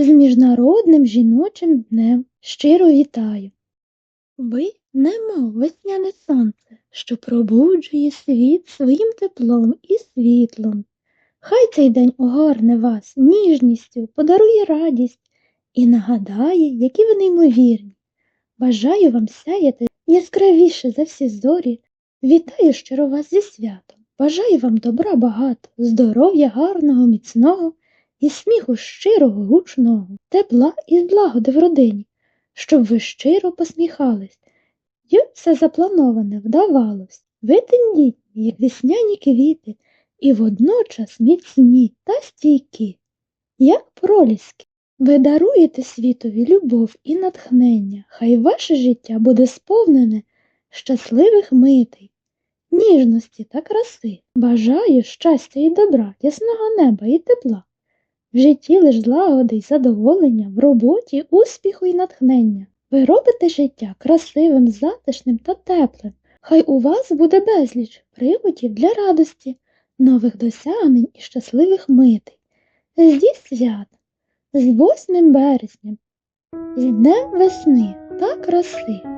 З Міжнародним жіночим днем щиро вітаю. Ви, немов весняне сонце, що пробуджує світ своїм теплом і світлом. Хай цей день огорне вас ніжністю, подарує радість і нагадає, які ви неймовірні. Бажаю вам сяяти яскравіше за всі зорі. Вітаю щиро вас зі святом. Бажаю вам добра багато, здоров'я гарного, міцного і сміху щирого, гучного, тепла і злагоди в родині, щоб ви щиро посміхались. І все заплановане вдавалось. Ви тендітні, як весняні квіти, і водночас міцні та стійкі, як проліски. Ви даруєте світові любов і натхнення, хай ваше життя буде сповнене щасливих митей, ніжності та краси. Бажаю щастя і добра, ясного неба і тепла. В житті лиш злагоди й задоволення, в роботі успіху і натхнення. Ви робите життя красивим, затишним та теплим. Хай у вас буде безліч приводів для радості, нових досягнень і щасливих митей. Зі свят, з 8 березням, з Днем весни та краси.